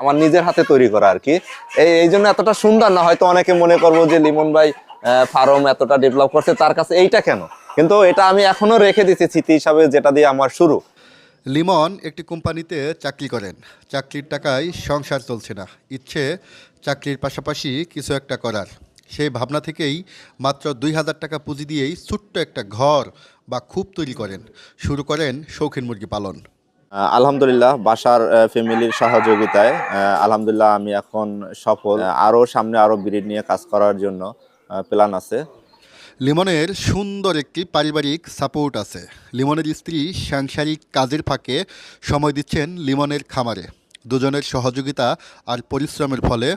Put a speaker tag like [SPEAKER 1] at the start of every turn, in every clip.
[SPEAKER 1] আমার নিজের হাতে তৈরি করা আর কি। এই জন্য এতটা সুন্দর না, হয়তো অনেকে মনে করব যে লিমন ভাই ফার্ম এতটা ডেভেলপ করছে, তার কাছে এইটা কেন? কিন্তু এটা আমি এখনও রেখে দিচ্ছি স্মৃতি হিসাবে, যেটা দিয়ে আমার শুরু।
[SPEAKER 2] লিমন একটি কোম্পানিতে চাকরি করেন। চাকরির টাকায় সংসার চলছে না। ইচ্ছে চাকরির পাশাপাশি কিছু একটা করার। সেই ভাবনা থেকেই মাত্র দুই হাজার টাকা পুঁজি দিয়েই ছোট্ট একটা ঘর বা খুব তৈরি করেন। শুরু করেন শৌখিন মুরগি পালন।
[SPEAKER 1] আলহামদুলিল্লাহ বাসার ফ্যামিলির সহযোগিতায় আলহামদুলিল্লাহ আমি এখন সফল আরও সামনে আরও ব্রিড নিয়ে কাজ করার জন্য প্ল্যান আছে।
[SPEAKER 2] লিমনের সুন্দর একটি পারিবারিক সাপোর্ট আছে। লিমনের স্ত্রী সাংসারিক কাজের ফাঁকে সময় দিচ্ছেন লিমনের খামারে। দুজনের সহযোগিতা আর পরিশ্রমের ফলে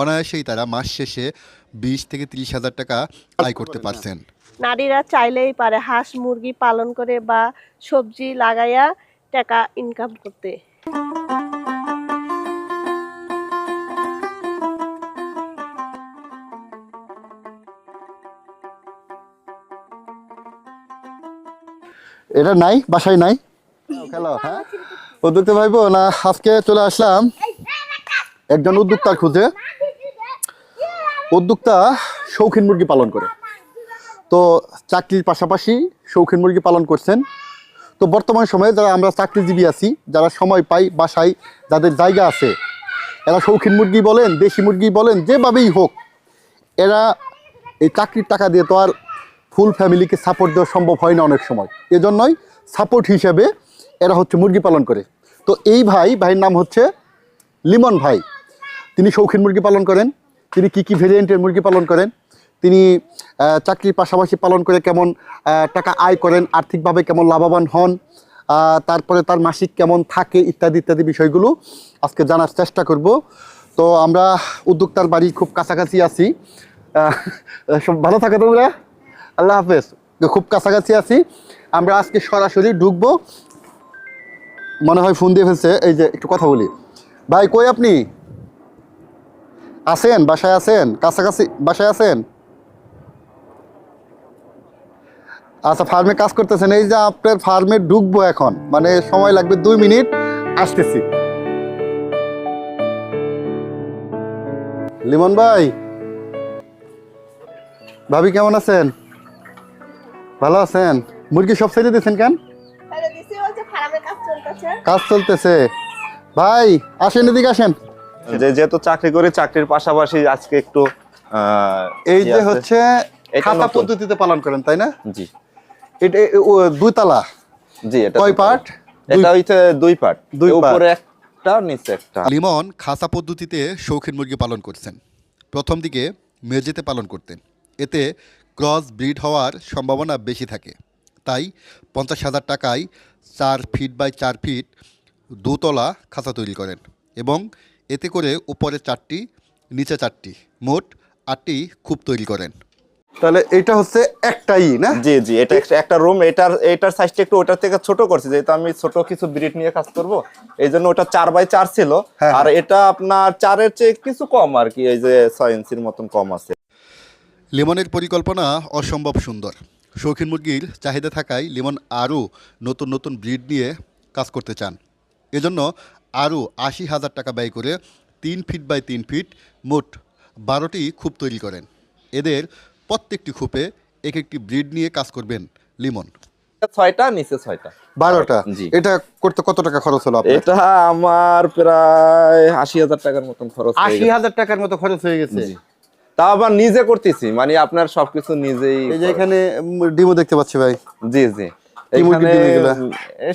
[SPEAKER 2] অনায়াসেই তারা মাস শেষে বিশ থেকে তিরিশ হাজার টাকা আয় করতে পারছেন।
[SPEAKER 3] নারীরা চাইলেই পারে হাঁস মুরগি পালন করে বা সবজি লাগাইয়া টাকা ইনকাম করতে।
[SPEAKER 2] এটা নাই? বাসায় নাই? খেলো হ্যাঁ? উদ্যোক্তা ভাইবো না আজকে চলে আসলাম একজন উদ্যোক্তার খুঁজে। উদ্যোক্তা শৌখিন মুরগি পালন করে। তো চাকরির পাশাপাশি শৌখিন মুরগি পালন করছেন। তো বর্তমান সময়ে যারা আমরা চাকরিজীবী আছি, যারা সময় পাই বাসায়, যাদের জায়গা আছে, এরা শৌখিন মুরগি বলেন, দেশি মুরগি বলেন, যেভাবেই হোক, এরা এই চাকরির টাকা দিয়ে তো আর ফুল ফ্যামিলিকে সাপোর্ট দেওয়া সম্ভব হয় না অনেক সময়। এজন্যই সাপোর্ট হিসেবে এরা হচ্ছে মুরগি পালন করে। তো এই ভাই, ভাইয়ের নাম হচ্ছে লিমন ভাই। তিনি শৌখিন মুরগি পালন করেন, তিনি কি কি ভেরিয়েন্টের মুরগি পালন করেন তিনি চাকরির পাশাপাশি পালন করে কেমন টাকা আয় করেন, আর্থিকভাবে কেমন লাভবান হন তারপরে তার মাসিক কেমন থাকে ইত্যাদি ইত্যাদি বিষয়গুলো আজকে জানার চেষ্টা করব। তো আমরা উদ্যোক্তার বাড়ি খুব কাছাকাছি আছি। সব ভালো থাকো তোমরা? আল্লাহ হাফেজ। খুব কাছাকাছি আছি। আমরা আজকে সরাসরি ঢুকবো। মনে হয় ফোন দিয়ে ফেলছে। এই যে একটু কথা বলি। ভাই, কই আপনি? আছেন? বাসায় আছেন? কাছাকাছি বাসায় আছেন? আচ্ছা ফার্মে কাজ করতেছেন এই যে আপনার ফার্মে ঢুকবো এখন মানে সময় লাগবে দুই মিনিট আসতেছি। লিমন ভাই ভাবি কেমন আছেন? ভালো আছেন? মুরগি সব ছেড়ে দিয়েছেন কেন? কাজ চলতেছে। ভাই আসেন এদিকে আসেন।
[SPEAKER 1] যে যেহেতু চাকরি করে চাকরির পাশাপাশি আজকে একটু আহ,
[SPEAKER 2] এই
[SPEAKER 1] ইয়ে
[SPEAKER 2] যে হচ্ছে খাতা পদ্ধতিতে পালন করেন তাই না?
[SPEAKER 1] জি।
[SPEAKER 2] এটা এ- ও দুই তালা
[SPEAKER 1] জি এটা
[SPEAKER 2] কয় পার্ট?
[SPEAKER 1] এটা হইছে দুই পার্ট।
[SPEAKER 2] দুই
[SPEAKER 1] উপরে একটা নিচে একটা।
[SPEAKER 2] লিমন খাসা পদ্ধতিতে শৌখিন মুরগি পালন করছেন। প্রথম দিকে মেঝেতে পালন করতেন। এতে ক্রস ব্রিড হওয়ার সম্ভাবনা বেশি থাকে। তাই পঞ্চাশ হাজার টাকায় চার ফিট বাই চার ফিট দুতলা খাঁচা তৈরি করেন এবং এতে করে উপরে চারটি নিচে চারটি মোট আটটি খুব তৈরি করেন। তাহলে এটা হচ্ছে একটাই না?
[SPEAKER 1] জি জি এটা একটা- রুম এটার এটার সাইজটা একটু ওটার থেকে ছোট করছি যেহেতু আমি ছোট কিছু ব্রিড নিয়ে কাজ করব এই জন্য ওটা চার বাই চার ছিল।
[SPEAKER 2] হ্যাঁ,
[SPEAKER 1] আর এটা আপনার চারের চেয়ে কিছু কম আর কি এই যে ছয় ইঞ্চির মতন কম আছে।
[SPEAKER 2] লিমনের পরিকল্পনা অসম্ভব সুন্দর। শৌখিন মুরগির চাহিদা থাকায় লিমন আরও নতুন নতুন ব্রিড নিয়ে কাজ করতে চান। এজন্য আরও আশি হাজার টাকা ব্যয় করে তিন ফিট বাই তিন ফিট মোট বারোটি খুব তৈরি করেন। এদের প্রত্যেকটি খুপে এক একটি ব্রিড নিয়ে কাজ করবেন লিমন।
[SPEAKER 1] ছয়টা নিচে ছয়টা।
[SPEAKER 2] বারোটা?
[SPEAKER 1] জি।
[SPEAKER 2] এটা করতে কত টাকা খরচ হলো
[SPEAKER 1] এটা আমার প্রায় আশি হাজার টাকার মতন খরচ
[SPEAKER 2] আশি হাজার টাকার মতো খরচ হয়ে গেছে?
[SPEAKER 1] তা আবার নিজে করতেছি মানে আপনার সবকিছু নিজেই
[SPEAKER 2] এই যে এখানে ডিমো দেখতে পাচ্ছি ভাই।
[SPEAKER 1] জি জি। এখানে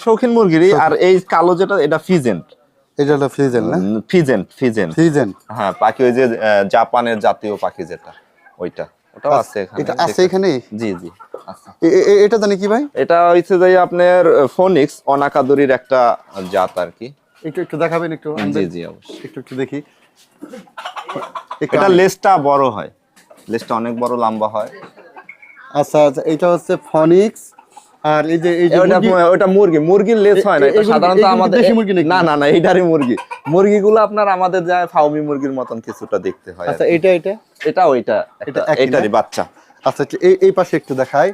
[SPEAKER 1] শৌখিন মুরগিরই আর এই কালো যেটা এটা ফিজেন্ট।
[SPEAKER 2] এটা হলো ফ্রিজেন না?
[SPEAKER 1] Pheasant pheasant.
[SPEAKER 2] ফ্রিজেন
[SPEAKER 1] হ্যাঁ পাখি ওই যে জাপানের জাতীয় পাখি যেটা ওইটা। ওটাও আছে এখানে
[SPEAKER 2] এটা আছে এখানে
[SPEAKER 1] জি জি
[SPEAKER 2] এটা জানি কি ভাই?
[SPEAKER 1] এটা হচ্ছে যে আপনার ফোনিক্স অনাকাদুরির একটা জাত আর কি।
[SPEAKER 2] একটু একটু দেখাবেন একটু?
[SPEAKER 1] জি জি অবশ্যই।
[SPEAKER 2] একটু একটু দেখি।
[SPEAKER 1] এটা লেজটা বড় হয়। লেজটা অনেক বড় লম্বা হয়।
[SPEAKER 2] আচ্ছা আচ্ছা এটা হচ্ছে ফনিক্স আর এই যে এই যে
[SPEAKER 1] ওটা
[SPEAKER 2] মুরগি-
[SPEAKER 1] মুরগির লেজ হয় না এটা সাধারণত আমাদের
[SPEAKER 2] দেশি মুরগি
[SPEAKER 1] না না না এইটারই মুরগি। মুরগিগুলো আপনার আমাদের যায় ফাউমি মুরগির মতন কিছুটা দেখতে হয়
[SPEAKER 2] আচ্ছা এটা এটা?
[SPEAKER 1] এটা ওইটা
[SPEAKER 2] এটা?
[SPEAKER 1] এটারই বাচ্চা।
[SPEAKER 2] আচ্ছা এই এই পাশে একটু দেখাই।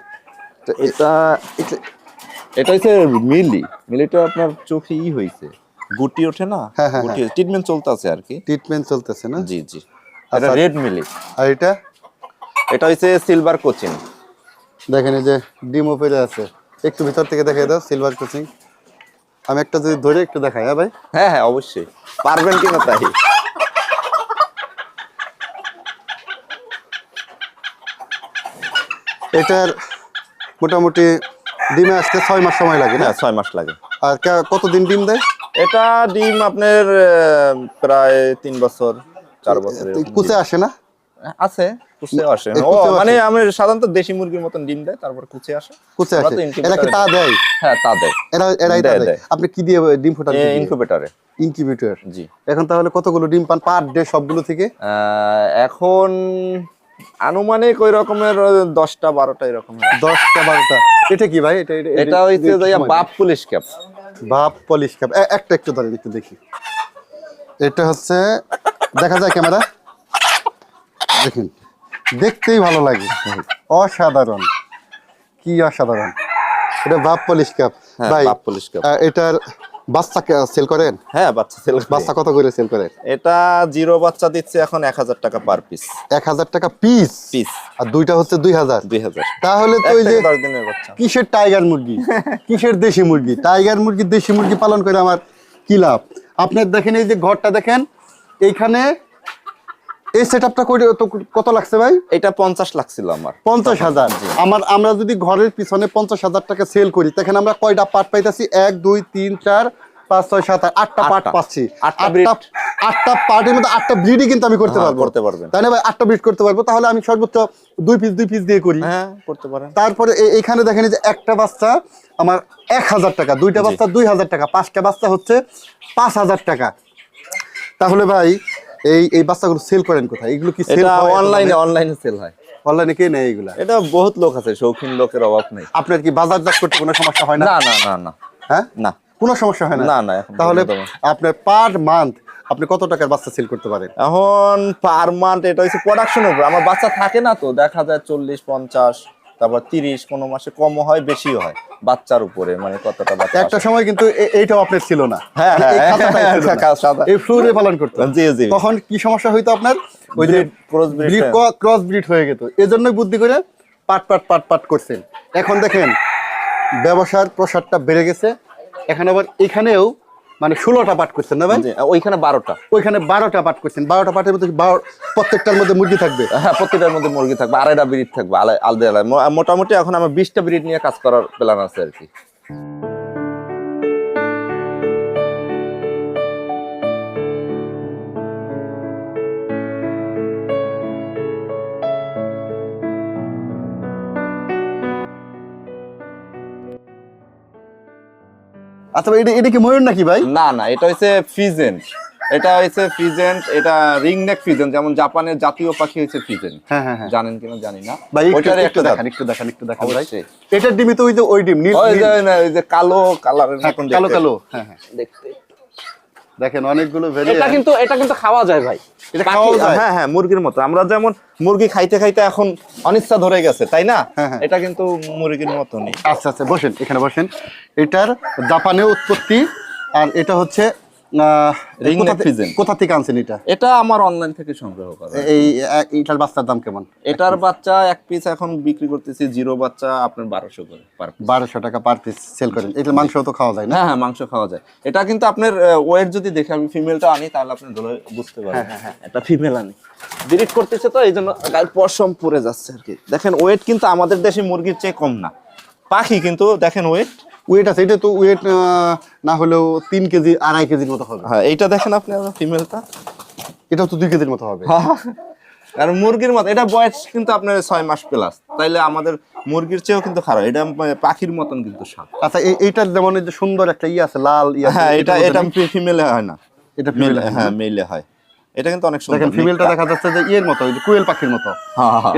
[SPEAKER 2] তো
[SPEAKER 1] এটা
[SPEAKER 2] এটা-
[SPEAKER 1] হচ্ছে মিলি। মিলিটা আপনার চোখে ই হয়েছে গুটি ওঠে না?
[SPEAKER 2] হ্যাঁ, হ্যাঁ,
[SPEAKER 1] গুটি ট্রিটমেন্ট চলতেছে আর কি।
[SPEAKER 2] ট্রিটমেন্ট চলতেছে না?
[SPEAKER 1] জি জি।
[SPEAKER 2] আচ্ছা।
[SPEAKER 1] এটা রেড মিলি।
[SPEAKER 2] আর এটা?
[SPEAKER 1] এটা হচ্ছে সিলভার কোচিন
[SPEAKER 2] দেখেন এই যে ডিমও পেরে আছে। একটু ভিতর থেকে দেখাই দাও সিলভার কোচিং আমি একটা যদি ধরে একটু দেখাই হ্যাঁ ভাই?
[SPEAKER 1] হ্যাঁ হ্যাঁ অবশ্যই। পারবেন কিনা তাই?
[SPEAKER 2] এটার মোটামুটি ডিমে আসতে ছয় মাস সময় লাগে না?
[SPEAKER 1] হ্যাঁ ছয় মাস লাগে।
[SPEAKER 2] আর কে- কতদিন ডিম দেয়?
[SPEAKER 1] এটা ডিম আপনার প্রায় তিন বছর চার বছর
[SPEAKER 2] কুচে আসে না।
[SPEAKER 1] আছে কুচে আসে। ও মানে আমি সাধারণত দেশি মুরগির মতন ডিম দেয় তারপর কুচে আসে।
[SPEAKER 2] কুচে আসে। এরা কি তা দেয়?
[SPEAKER 1] হ্যাঁ তা দেয়।
[SPEAKER 2] এরা এরাই তা
[SPEAKER 1] দেয়।
[SPEAKER 2] আপনি কি দিয়ে ডিম ফোটান
[SPEAKER 1] ইনকিউবেটরে
[SPEAKER 2] ইনকিউবেটর
[SPEAKER 1] জি।
[SPEAKER 2] এখন তাহলে কতগুলো ডিম পান পার ডে সবগুলো থেকে?
[SPEAKER 1] এখন আনুমানিক ওই রকমের দশটা বারোটা এরকম
[SPEAKER 2] দশটা বারোটা। এটা কি ভাই? এটা
[SPEAKER 1] এটা হচ্ছে বাপ পুলিশ ক্যাপ।
[SPEAKER 2] বাপ পলিশ কাপ একটা একটু ধরেন একটু দেখি। এটা হচ্ছে দেখা যায় ক্যামেরা? দেখুন দেখতেই ভালো লাগে। অসাধারণ। কি অসাধারণ। এটা বাপ পলিশ কাপ ভাই
[SPEAKER 1] বাপ polish cup।
[SPEAKER 2] আহ, এটার বাচ্চা সেল করেন?
[SPEAKER 1] হ্যাঁ বাচ্চা ছেলে
[SPEAKER 2] বাচ্চা কত করে সেল করেন?
[SPEAKER 1] এটা জিরো বাচ্চা দিচ্ছে এখন এক হাজার টাকা পার পিস
[SPEAKER 2] এক হাজার টাকা পিস
[SPEAKER 1] পিস
[SPEAKER 2] আর দুইটা হচ্ছে দুই হাজার?
[SPEAKER 1] দুই হাজার।
[SPEAKER 2] তাহলে তো ওই যে
[SPEAKER 1] দশ দিনের বাচ্চা।
[SPEAKER 2] কিসের টাইগার মুরগি? কিসের দেশি মুরগি? টাইগার মুরগি দেশি মুরগি পালন করে আমার কি লাভ? আপনার দেখেন এই যে ঘরটা দেখেন এইখানে এই সেট আপটা কত লাগছে ভাই?
[SPEAKER 1] এটা পঞ্চাশ লাগছিল আমার।
[SPEAKER 2] পঞ্চাশ হাজার। আমার আমরা যদি ঘরের পিছনে পঞ্চাশ হাজার টাকা সেল করি তখন আমরা কয়টা পার্ট পাইতেছি? এক দুই তিন চার পাঁচ ছয় সাত আট আটটা পার্ট পাচ্ছি।
[SPEAKER 1] আটটা
[SPEAKER 2] আটটা পার্টের মধ্যে আটটা ব্রিডই কিন্তু আমি করতে
[SPEAKER 1] হ্যাঁ,
[SPEAKER 2] পারব।
[SPEAKER 1] করতে পারবেন।
[SPEAKER 2] তাই না ভাই? আটটা ব্রিড করতে পারব। তাহলে আমি সর্বোচ্চ দুই পিস দুই পিস দিয়ে করি।
[SPEAKER 1] হ্যাঁ করতে পারেন।
[SPEAKER 2] তারপরে এখানে দেখেন যে একটা বাচ্চা আমার এক হাজার টাকা দুইটা বাচ্চা দুই হাজার টাকা পাঁচটা বাচ্চা হচ্ছে পাঁচ হাজার টাকা। তাহলে ভাই এই এই বাচ্চাগুলো সেল করেন কোথায়? এগুলো কি সেল
[SPEAKER 1] এটা অনলাইনে অনলাইনে সেল হয়।
[SPEAKER 2] অনলাইনে কে নেয় এগুলা?
[SPEAKER 1] এটা বহুত লোক আছে শৌখিন লোকের অভাব নেই।
[SPEAKER 2] আপনার কি বাজারজাত করতে কোনো সমস্যা হয় না?
[SPEAKER 1] না না না না।
[SPEAKER 2] হ্যাঁ?
[SPEAKER 1] না।
[SPEAKER 2] কোনো সমস্যা হয় না?
[SPEAKER 1] না, না,
[SPEAKER 2] তাহলে আপনার পার মান্থ আপনি কত টাকার বাচ্চা সেল করতে পারেন?
[SPEAKER 1] এখন পার মান্থ এটা হচ্ছে প্রোডাকশনের উপর। আমার বাচ্চা থাকে না তো দেখা যায় চল্লিশ পঞ্চাশ। তারপর তিরিশ কোনো মাসে কমও হয় বেশিও হয়। বাচ্চার উপরে মানে কতটা বাচ্চা
[SPEAKER 2] একটা সময় কিন্তু এইটাও আপনার ছিল না।
[SPEAKER 1] হ্যাঁ,
[SPEAKER 2] মানে এই
[SPEAKER 1] হ্যাঁ। হ্যাঁ,
[SPEAKER 2] ফ্লোরে পালন করতো।
[SPEAKER 1] জি, জি।
[SPEAKER 2] তখন কি সমস্যা হইতো আপনার? ওই যে
[SPEAKER 1] হ্যাঁ।
[SPEAKER 2] ক্রস ব্রিড হয়ে যেত এজন্যই বুদ্ধি করে পাট পাট পাট পাট করছেন। এখন দেখেন ব্যবসার প্রসারটা বেড়ে গেছে। এখন আবার এখানেও মানে ষোলোটা পাঠ করছেন না ভাই?
[SPEAKER 1] ওইখানে বারোটা।
[SPEAKER 2] ওইখানে বারোটা পাঠ করছেন। বারোটা পাঠের মধ্যে বারো প্রত্যেকটার মধ্যে মুরগি থাকবে?
[SPEAKER 1] হ্যাঁ প্রত্যেকটার মধ্যে মুরগি থাকবে আড়াইটা ব্রিড থাকবে আলাদা আলাদা মোটামুটি এখন আমার বিশটা ব্রিড নিয়ে কাজ করার প্ল্যান আছে আর কি।
[SPEAKER 2] আচ্ছা ভাই, এটা এটা কি ময়ূর নাকি ভাই?
[SPEAKER 1] না না এটা হচ্ছে ফিজেন্ট। এটা হচ্ছে ফিজেন্ট এটা রিং নেক ফিজেন্ট যেমন জাপানের জাতীয় পাখি হচ্ছে ফিজেন্ট।
[SPEAKER 2] হ্যাঁ হ্যাঁ হ্যাঁ।
[SPEAKER 1] জানেন কিনা জানি না।
[SPEAKER 2] ভাই একটু-
[SPEAKER 1] ওইটারই
[SPEAKER 2] একটু দেখান। একটু দেখান একটু দেখান ভাই।
[SPEAKER 1] এটা
[SPEAKER 2] এটার ডিমই তো ওই যে ওই ডিম নীল
[SPEAKER 1] ওই যে না, ওই যে কালো কালারের
[SPEAKER 2] হ্যাঁ, কালো কালো হ্যাঁ হ্যাঁ।
[SPEAKER 1] দেখতে।
[SPEAKER 2] দেখেন অনেকগুলো
[SPEAKER 1] এটা কিন্তু এটা কিন্তু খাওয়া যায় ভাই।
[SPEAKER 2] এটা খাওয়া যায়?
[SPEAKER 1] হ্যাঁ হ্যাঁ মুরগির মতো। আমরা যেমন মুরগি খাইতে খাইতে এখন অনিচ্ছা ধরে গেছে তাই না?
[SPEAKER 2] হ্যাঁ, হ্যাঁ।
[SPEAKER 1] এটা কিন্তু মুরগির মতো নেই
[SPEAKER 2] আচ্ছা আচ্ছা বসেন এখানে বসেন। এটার জাপানে উৎপত্তি আর এটা হচ্ছে আহ,
[SPEAKER 1] Ring
[SPEAKER 2] কোথা
[SPEAKER 1] neck
[SPEAKER 2] থে-
[SPEAKER 1] pigeon।
[SPEAKER 2] কোথা থেকে আনছেন এটা?
[SPEAKER 1] এটা আমার অনলাইন থেকে সংগ্রহ করা।
[SPEAKER 2] এই এ- বাচ্চার দাম কেমন?
[SPEAKER 1] এটার বাচ্চা এক পিস এখন বিক্রি করতেছি জিরো বাচ্চা আপনার বারোশো করে পার
[SPEAKER 2] বারোশো টাকা পার পিস সেল করেন। এটার মাংস তো খাওয়া যায় না?
[SPEAKER 1] হ্যাঁ হ্যাঁ মাংস খাওয়া যায়। এটা কিন্তু আপনার ওয়েট যদি দেখে আমি ফিমেলটা আনি তাহলে আপনি ধরে বুঝতে পারবেন। হ্যাঁ এটা ফিমেল আনি। ডিলিট করতেছে তো এই জন্য গায়ের পশম পরে যাচ্ছে আর কি। দেখেন ওয়েট কিন্তু আমাদের দেশে মুরগির চেয়ে কম না। পাখি কিন্তু দেখেন ওয়েট
[SPEAKER 2] ওয়েট আছে এটা তো ওয়েট না হলেও তিন কেজি আড়াই কেজির মতো হবে।
[SPEAKER 1] হ্যাঁ এইটা দেখেন আপনি ফিমেলটা
[SPEAKER 2] এটাও তো দুই কেজির মতো হবে।
[SPEAKER 1] আর মুরগির মতো এটা বয়স কিন্তু আপনার ছয় মাস প্লাস তাইলে আমাদের মুরগির চেয়েও কিন্তু খারাপ। এটা পাখির মতন কিন্তু স্বাদ।
[SPEAKER 2] আচ্ছা এই- এইটার যেমন এই যে সুন্দর একটা ইয়ে আছে লাল ইয়ে
[SPEAKER 1] হ্যাঁ এটা এটা ফিমেলে হয় না।
[SPEAKER 2] এটা
[SPEAKER 1] মেল
[SPEAKER 2] ফিমেল
[SPEAKER 1] হ্যাঁ। মেলে হয়। এটা কিন্তু অনেক সুন্দর।
[SPEAKER 2] দেখেন ফিমেলটা দেখা যাচ্ছে যে ইয়ের মতো ওই যে কুয়েল পাখির মতো।
[SPEAKER 1] হ্যাঁ হ্যাঁ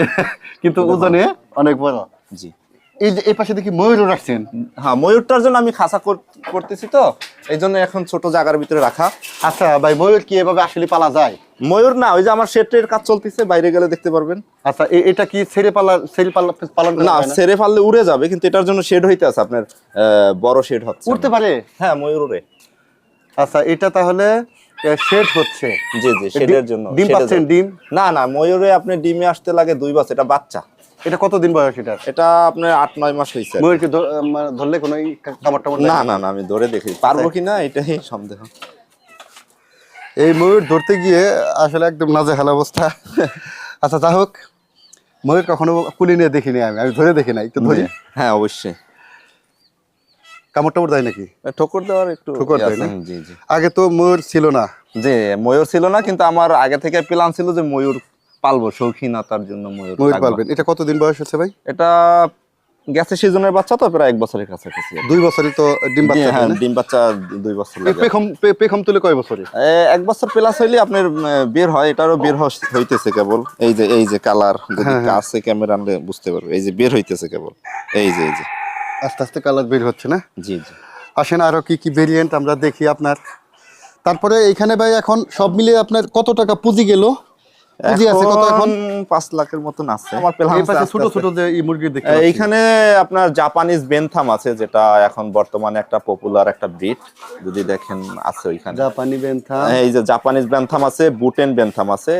[SPEAKER 2] কিন্তু ওজনে অনেক বড়।
[SPEAKER 1] জি।
[SPEAKER 2] এই যে এই পাশে দেখি ময়ূরও রাখছেন।
[SPEAKER 1] হ্যাঁ ময়ূরটার জন্য আমি খাঁচা করতেছি তো এই জন্য এখন ছোট জায়গার ভিতরে রাখা।
[SPEAKER 2] আচ্ছা ভাই ময়ূর কি এভাবে আসলে পালা যায়?
[SPEAKER 1] ময়ূর না ওই যে আমার শেটের কাজ চলতেছে বাইরে গেলে দেখতে পারবেন।
[SPEAKER 2] আচ্ছা এটা কি ছেড়ে পালা ছেড়ে পালা পালন
[SPEAKER 1] না
[SPEAKER 2] না?
[SPEAKER 1] উড়ে যাবে কিন্তু এটার জন্য শেড হইতে আছে আপনার বড় শেড হচ্ছে।
[SPEAKER 2] উঠতে পারে?
[SPEAKER 1] হ্যাঁ ময়ূর উড়ে।
[SPEAKER 2] আচ্ছা এটা তাহলে শেড হচ্ছে।
[SPEAKER 1] জি জি শেডের জন্য
[SPEAKER 2] ডিম পাচ্ছেন ডিম?
[SPEAKER 1] না না ময়ূরে আপনি ডিমে আসতে লাগে দুই বছর এটা বাচ্চা।
[SPEAKER 2] এটা কতদিন বয়স এটা
[SPEAKER 1] এটা আপনার আট নয় মাস হয়েছে
[SPEAKER 2] ময়ূরকে ধরলে কোনো কামড় টামড়
[SPEAKER 1] না না না আমি ধরে দেখি। পারব কি না এটাই সন্দেহ।
[SPEAKER 2] এই ময়ূর ধরতে গিয়ে আসলে একদম নাজে নাজেহাল অবস্থা। আচ্ছা যাই হোক ময়ূর কখনো কুলি নিয়ে দেখিনি আমি। আমি ধরে দেখি না তো ধরি।
[SPEAKER 1] হ্যাঁ অবশ্যই।
[SPEAKER 2] কামড় টামড় দেয় নাকি?
[SPEAKER 1] ঠোকর দেওয়ার একটু
[SPEAKER 2] ঠোকর
[SPEAKER 1] ইয়ে
[SPEAKER 2] দেয় না?
[SPEAKER 1] জি জি।
[SPEAKER 2] আগে তো ময়ূর ছিল না।
[SPEAKER 1] যে ময়ূর ছিল না কিন্তু আমার আগে থেকে প্ল্যান ছিল যে ময়ূর পালবো শৌখিনতার জন্য ময়ূর
[SPEAKER 2] ময়ূর পালবেন। এটা কতদিন বয়স হচ্ছে ভাই?
[SPEAKER 1] এটা গেছে সিজনের বাচ্চা তো প্রায় এক বছরের কাছাকাছি
[SPEAKER 2] দুই বছরই তো ডিম বাচ্চা
[SPEAKER 1] হ্যাঁ ডিম বাচ্চা দুই বছর
[SPEAKER 2] পেখম পেখম তুলে কয় বছরে?
[SPEAKER 1] এক বছর প্লাস হইলে আপনার বের হয় এটারও বের হইতেছে কেবল। এই যে এই যে কালার যদি
[SPEAKER 2] হ্যাঁ, হ্যাঁ।
[SPEAKER 1] কাছে ক্যামেরা আনলে বুঝতে পারবে। এই যে বের হইতেছে কেবল। এই যে এই যে।
[SPEAKER 2] আস্তে আস্তে কালার বের হচ্ছে না?
[SPEAKER 1] জি জি।
[SPEAKER 2] আসেন আরও কি কি ভেরিয়েন্ট আমরা দেখি আপনার। তারপরে এখানে ভাই এখন সব মিলিয়ে আপনার কত টাকা পুঁজি গেল? পুঁজি আছে কত এখন
[SPEAKER 1] এখন? পাঁচ লাখের মতন আছে। আমার
[SPEAKER 2] ছোট ছোট যে এই মুরগি দেখতে
[SPEAKER 1] এইখানে আপনার জাপানিজ বেনথাম আছে যেটা এখন বর্তমানে একটা পপুলার একটা ব্রিড যদি দেখেন আছে ওইখানে।
[SPEAKER 2] জাপানি বেন্থা
[SPEAKER 1] এই যে জাপানিজ বেনথাম আছে বুটেন বেনথাম আছে।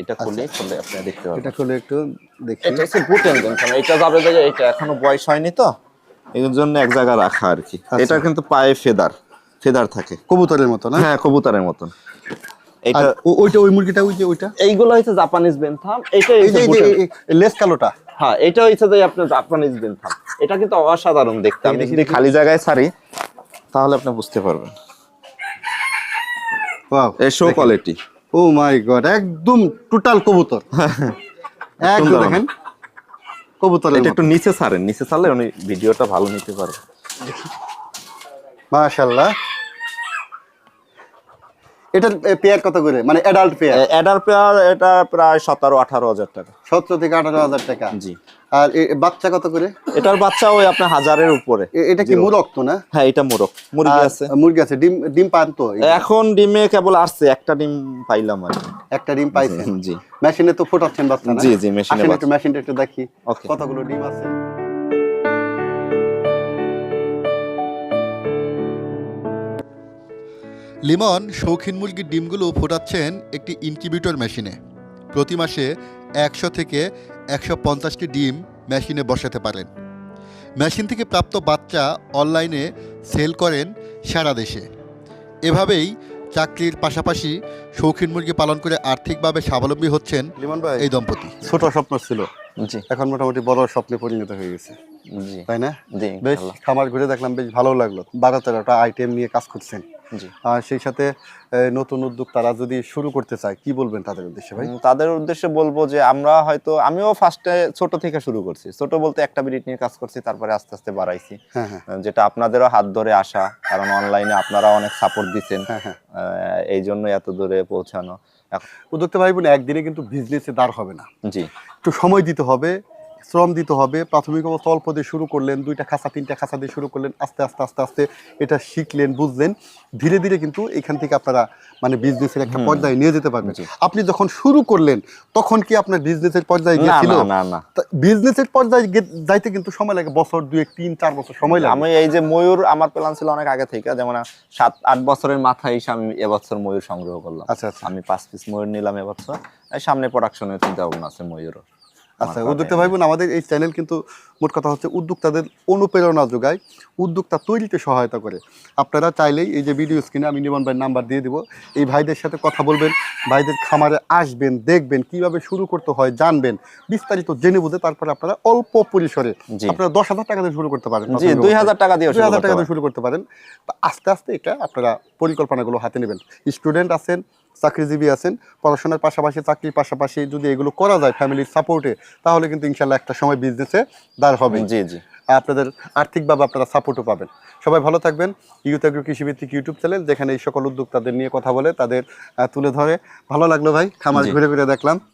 [SPEAKER 1] এটা খুলে খুলে আপনি দেখতে পারবেন
[SPEAKER 2] এটা খুলে একটু দেখি।
[SPEAKER 1] এটা হচ্ছে বুটেন বেনথাম এটা যাবে যে এটা এখনও বয়স হয়নি তো। জন্য এক জায়গায় রাখা আর কি। এটা কিন্তু পায়ে ফেদার ফেদার থাকে।
[SPEAKER 2] কবুতরের মতো না?
[SPEAKER 1] হ্যাঁ কবুতরের মতন। এটা
[SPEAKER 2] ও- ওইটা ওই মুরগিটা ওই যে ওইটা?
[SPEAKER 1] এইগুলো হচ্ছে জাপানিজ বেনথাম এটা
[SPEAKER 2] এই যে এই যে এই- এই লেস কালোটা?
[SPEAKER 1] হ্যাঁ এটা হচ্ছে যে আপনার জাপানিজ বেনথাম এটা কিন্তু অসাধারণ দেখতে আমি যদি খালি জায়গায় ছাড়ি তাহলে আপনি বুঝতে পারবেন।
[SPEAKER 2] ওয়াও
[SPEAKER 1] এই show quality
[SPEAKER 2] oh my God একদম টোটাল কবুতর। একদম দেখেন কবুতরের
[SPEAKER 1] এটা একটু নিচে ছাড়েন নিচে ছাড়লে উনি ভিডিওটা ভালো নিতে পারবে।
[SPEAKER 2] মাশাআল্লাহ। এটার পেয়ার কত করে? মানে অ্যাডাল্ট পেয়ার
[SPEAKER 1] অ্যাডার পেয়ার এটা প্রায় সতেরো আঠারো হাজার টাকা।
[SPEAKER 2] সতেরো থেকে আঠারো হাজার টাকা?
[SPEAKER 1] জি।
[SPEAKER 2] আর বাচ্চা কত করে?
[SPEAKER 1] এটার বাচ্চা ওই আপনার হাজারের উপরে।
[SPEAKER 2] এটা কি
[SPEAKER 1] জি।
[SPEAKER 2] মুরগ তো না?
[SPEAKER 1] হ্যাঁ এটা মোরগ। মুরগি আছে।
[SPEAKER 2] মুরগি আছে। ডিম ডিম পান তো?
[SPEAKER 1] এখন ডিমে কেবল আসছে। একটা ডিম পাইলাম আর
[SPEAKER 2] একটা ডিম পাইছেন?
[SPEAKER 1] জি।
[SPEAKER 2] মেশিনে তো ফোটাচ্ছেন বাচ্চা
[SPEAKER 1] জি, জি, মেশিনে
[SPEAKER 2] মেশিনটা একটু দেখি। কতগুলো ডিম আছে?
[SPEAKER 4] লিমন শৌখিন মুরগির ডিমগুলো ফোটাচ্ছেন একটি ইনকিউবেটর মেশিনে। প্রতি মাসে একশো থেকে একশো পঞ্চাশটি ডিম মেশিনে বসাতে পারেন। মেশিন থেকে প্রাপ্ত বাচ্চা অনলাইনে সেল করেন সারা দেশে। এভাবেই চাকরির পাশাপাশি শৌখিন মুরগি পালন করে আর্থিকভাবে স্বাবলম্বী হচ্ছেন
[SPEAKER 2] লিমন ভাই
[SPEAKER 4] এই দম্পতি।
[SPEAKER 2] ছোট স্বপ্ন ছিল।
[SPEAKER 1] জি।
[SPEAKER 2] এখন মোটামুটি বড় স্বপ্নে পরিণত হয়ে গেছে। তাই না? বেশ খামার ঘুরে দেখলাম বেশ ভালো লাগল। বারো তেরোটা আইটেম নিয়ে কাজ করছেন। সেই সাথে নতুন উদ্যোগ তারা যদি শুরু করতে চায় কি বলবেন তাদের উদ্দেশ্যে ভাই?
[SPEAKER 1] তাদের উদ্দেশ্যে বলব যে আমরা হয়তো আমিও ফার্স্টে ছোট থেকে শুরু করছি। ছোট বলতে একটা বিরিট নিয়ে কাজ করছি তারপরে আস্তে আস্তে বাড়াইছি।
[SPEAKER 2] হ্যাঁ হ্যাঁ।
[SPEAKER 1] যেটা আপনাদেরও হাত ধরে আসা কারণ অনলাইনে আপনারা অনেক সাপোর্ট দিচ্ছেন।
[SPEAKER 2] হ্যাঁ
[SPEAKER 1] এই জন্য এত দূরে পৌঁছানো।
[SPEAKER 2] উদ্যোক্তা ভাই বোন একদিনে কিন্তু বিজনেসে দাঁড় হবে না।
[SPEAKER 1] জি।
[SPEAKER 2] একটু সময় দিতে হবে শ্রম দিতে হবে প্রাথমিক অবস্থা অল্প দিয়ে শুরু করলেন দুইটা খাঁচা তিনটা খাঁচা দিয়ে শুরু করলেন আস্তে আস্তে আস্তে আস্তে এটা শিখলেন বুঝলেন। ধীরে ধীরে কিন্তু এখান থেকে আপনারা মানে বিজনেসের একটা পর্যায়ে নিয়ে যেতে পারবেন। আপনি যখন শুরু করলেন তখন কি আপনার বিজনেসের পর্যায়ে গিয়েছিল?
[SPEAKER 1] না না না।
[SPEAKER 2] বিজনেসের পর্যায়ে যাইতে কিন্তু সময় লাগে বছর দুই তিন চার বছর সময় লাগে।
[SPEAKER 1] আমি এই যে ময়ূর আমার প্ল্যান ছিল অনেক আগে থেকে যেমন সাত আট বছরের মাথায় এসে আমি এবছর ময়ূর সংগ্রহ করলাম।
[SPEAKER 2] আচ্ছা আচ্ছা।
[SPEAKER 1] আমি পাঁচ পিস ময়ূর নিলাম এবছর। সামনে প্রোডাকশনের চিন্তা ভাবনা আছে ময়ূর
[SPEAKER 2] আচ্ছা উদ্যোক্তা ভাই বোন আমাদের এই চ্যানেল কিন্তু মোট কথা হচ্ছে উদ্যোক্তাদের অনুপ্রেরণা যোগায় উদ্যোক্তা তৈরিতে সহায়তা করে। আপনারা চাইলেই এই যে ভিডিও স্ক্রিনে আমি নিবন ভাইয়ের নাম্বার দিয়ে দিব। এই ভাইদের সাথে কথা বলবেন ভাইদের খামারে আসবেন দেখবেন কীভাবে শুরু করতে হয় জানবেন বিস্তারিত জেনে বুঝে তারপরে আপনারা অল্প পরিসরে আপনারা দশ হাজার টাকা দিয়ে শুরু করতে পারেন
[SPEAKER 1] দুই হাজার টাকা দিয়ে
[SPEAKER 2] দুই হাজার টাকা দিয়ে শুরু করতে পারেন। আস্তে আস্তে এটা আপনারা পরিকল্পনাগুলো হাতে নেবেন। স্টুডেন্ট আছেন চাকরিজীবী আছেন পড়াশোনার পাশাপাশি চাকরির পাশাপাশি যদি এগুলো করা যায় ফ্যামিলির সাপোর্টে তাহলে কিন্তু ইনশাল্লাহ একটা সময় বিজনেসে দাঁড় হবে
[SPEAKER 1] জি জি।
[SPEAKER 2] আপনাদের আর্থিকভাবে আপনারা সাপোর্টও পাবেন। সবাই ভালো থাকবেন। ইউথ এগ্রো কৃষিভিত্তিক ইউটিউব চ্যানেল যেখানে এই সকল উদ্যোক্তাদের নিয়ে কথা বলে তাদের তুলে ধরে। ভালো লাগল ভাই খামার ঘুরে ঘুরে দেখলাম।